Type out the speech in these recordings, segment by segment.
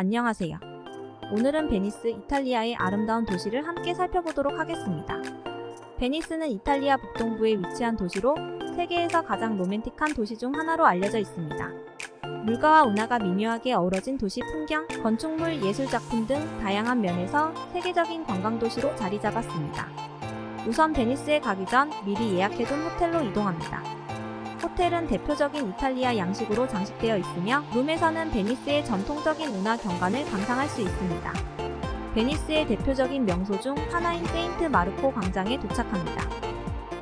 안녕하세요. 오늘은 베니스, 이탈리아의 아름다운 도시를 함께 살펴보도록 하겠습니다. 베니스는 이탈리아 북동부에 위치한 도시로 세계에서 가장 로맨틱한 도시 중 하나로 알려져 있습니다. 물가와 운하가 미묘하게 어우러진 도시 풍경, 건축물, 예술작품 등 다양한 면에서 세계적인 관광도시로 자리 잡았습니다. 우선 베니스에 가기 전 미리 예약해둔 호텔로 이동합니다. 호텔은 대표적인 이탈리아 양식으로 장식되어 있으며 룸에서는 베니스의 전통적인 운하 경관을 감상할 수 있습니다. 베니스의 대표적인 명소 중 하나인 세인트 마르코 광장에 도착합니다.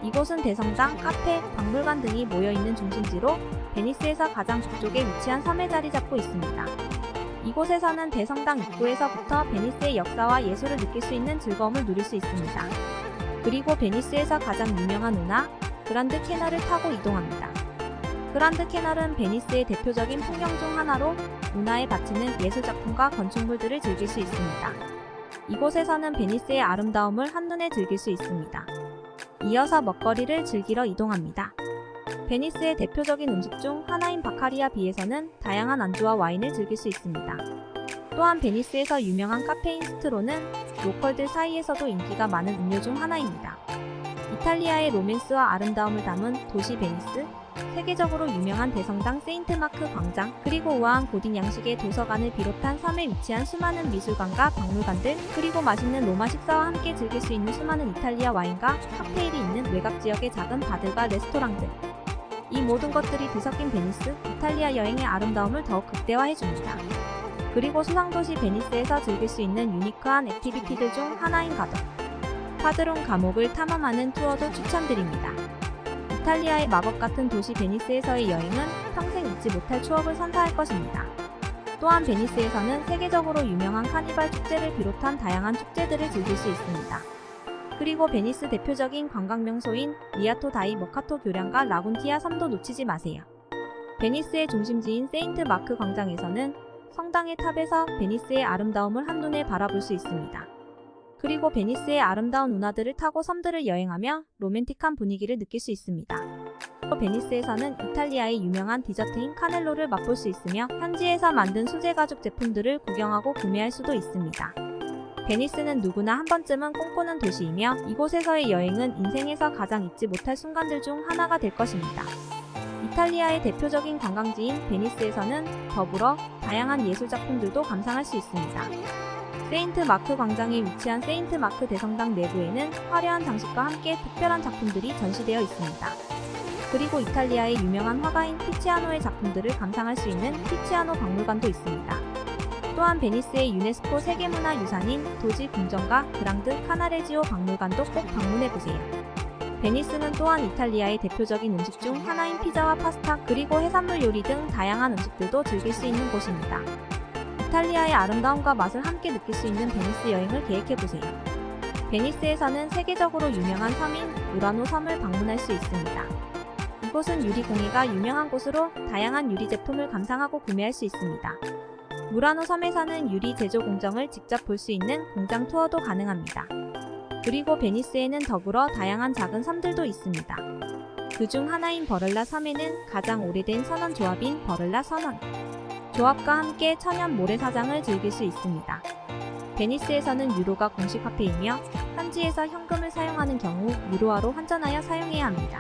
이곳은 대성당, 카페, 박물관 등이 모여있는 중심지로 베니스에서 가장 북쪽에 위치한 섬에 자리 잡고 있습니다. 이곳에서는 대성당 입구에서부터 베니스의 역사와 예술을 느낄 수 있는 즐거움을 누릴 수 있습니다. 그리고 베니스에서 가장 유명한 운하, 그란드 캐널을 타고 이동합니다. 그란드 캐널은 베니스의 대표적인 풍경 중 하나로 운하에 바치는 예술작품과 건축물들을 즐길 수 있습니다. 이곳에서는 베니스의 아름다움을 한눈에 즐길 수 있습니다. 이어서 먹거리를 즐기러 이동합니다. 베니스의 대표적인 음식 중 하나인 바카리아 비에서는 다양한 안주와 와인을 즐길 수 있습니다. 또한 베니스에서 유명한 카페인 스트로는 로컬들 사이에서도 인기가 많은 음료 중 하나입니다. 이탈리아의 로맨스와 아름다움을 담은 도시 베니스, 세계적으로 유명한 대성당 세인트마크 광장, 그리고 우아한 고딕 양식의 도서관을 비롯한 섬에 위치한 수많은 미술관과 박물관들, 그리고 맛있는 로마 식사와 함께 즐길 수 있는 수많은 이탈리아 와인과 칵테일이 있는 외곽 지역의 작은 바들과 레스토랑들. 이 모든 것들이 뒤섞인 베니스, 이탈리아 여행의 아름다움을 더욱 극대화해줍니다. 그리고 수상도시 베니스에서 즐길 수 있는 유니크한 액티비티들 중 하나인 가덕. 파드론 감옥을 탐험하는 투어도 추천드립니다. 이탈리아의 마법 같은 도시 베니스에서의 여행은 평생 잊지 못할 추억을 선사할 것입니다. 또한 베니스에서는 세계적으로 유명한 카니발 축제를 비롯한 다양한 축제들을 즐길 수 있습니다. 그리고 베니스 대표적인 관광 명소인 리아토 다이 머카토 교량과 라군티아 섬도 놓치지 마세요. 베니스의 중심지인 세인트 마크 광장에서는 성당의 탑에서 베니스의 아름다움을 한눈에 바라볼 수 있습니다. 그리고 베니스의 아름다운 운하들을 타고 섬들을 여행하며 로맨틱한 분위기를 느낄 수 있습니다. 또 베니스에서는 이탈리아의 유명한 디저트인 카넬로를 맛볼 수 있으며 현지에서 만든 수제 가죽 제품들을 구경하고 구매할 수도 있습니다. 베니스는 누구나 한 번쯤은 꿈꾸는 도시이며 이곳에서의 여행은 인생에서 가장 잊지 못할 순간들 중 하나가 될 것입니다. 이탈리아의 대표적인 관광지인 베니스에서는 더불어 다양한 예술 작품들도 감상할 수 있습니다. 세인트 마크 광장에 위치한 세인트 마크 대성당 내부에는 화려한 장식과 함께 특별한 작품들이 전시되어 있습니다. 그리고 이탈리아의 유명한 화가인 티치아노의 작품들을 감상할 수 있는 티치아노 박물관도 있습니다. 또한 베니스의 유네스코 세계문화유산인 도지 궁전과 그랑드 카나레지오 박물관도 꼭 방문해보세요. 베니스는 또한 이탈리아의 대표적인 음식 중 하나인 피자와 파스타 그리고 해산물 요리 등 다양한 음식들도 즐길 수 있는 곳입니다. 이탈리아의 아름다움과 맛을 함께 느낄 수 있는 베니스 여행을 계획해보세요. 베니스에서는 세계적으로 유명한 섬인 우라노 섬을 방문할 수 있습니다. 이곳은 유리공예가 유명한 곳으로 다양한 유리 제품을 감상하고 구매할 수 있습니다. 무라노 섬에서는 유리 제조 공정을 직접 볼 수 있는 공장 투어도 가능합니다. 그리고 베니스에는 더불어 다양한 작은 섬들도 있습니다. 그중 하나인 버를라 섬에는 가장 오래된 선원 조합인 버를라 선원 조합과 함께 천연 모래사장을 즐길 수 있습니다. 베니스에서는 유로가 공식 화폐이며 현지에서 현금을 사용하는 경우 유로화로 환전하여 사용해야 합니다.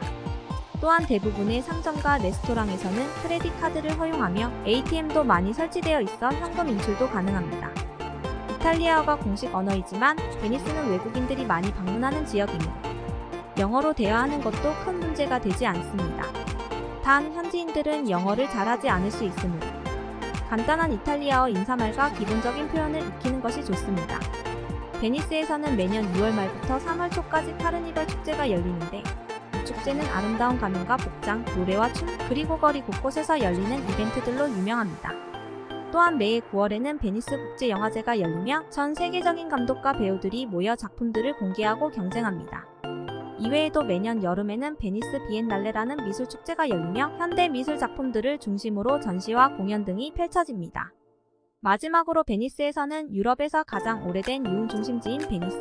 또한 대부분의 상점과 레스토랑에서는 크레딧 카드를 허용하며 ATM도 많이 설치되어 있어 현금 인출도 가능합니다. 이탈리아어가 공식 언어이지만 베니스는 외국인들이 많이 방문하는 지역이므로 영어로 대화하는 것도 큰 문제가 되지 않습니다. 단 현지인들은 영어를 잘하지 않을 수 있으므로 간단한 이탈리아어 인사말과 기본적인 표현을 익히는 것이 좋습니다. 베니스에서는 매년 6월 말부터 3월 초까지 카르니발 축제가 열리는데 이 축제는 아름다운 가면과 복장, 노래와 춤, 그리고 거리 곳곳에서 열리는 이벤트들로 유명합니다. 또한 매해 9월에는 베니스 국제영화제가 열리며 전 세계적인 감독과 배우들이 모여 작품들을 공개하고 경쟁합니다. 이외에도 매년 여름에는 베니스 비엔날레라는 미술 축제가 열리며 현대 미술 작품들을 중심으로 전시와 공연 등이 펼쳐집니다. 마지막으로 베니스에서는 유럽에서 가장 오래된 유흥 중심지인 베니스.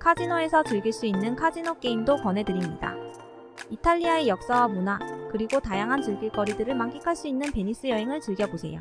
카지노에서 즐길 수 있는 카지노 게임도 권해드립니다. 이탈리아의 역사와 문화, 그리고 다양한 즐길거리들을 만끽할 수 있는 베니스 여행을 즐겨보세요.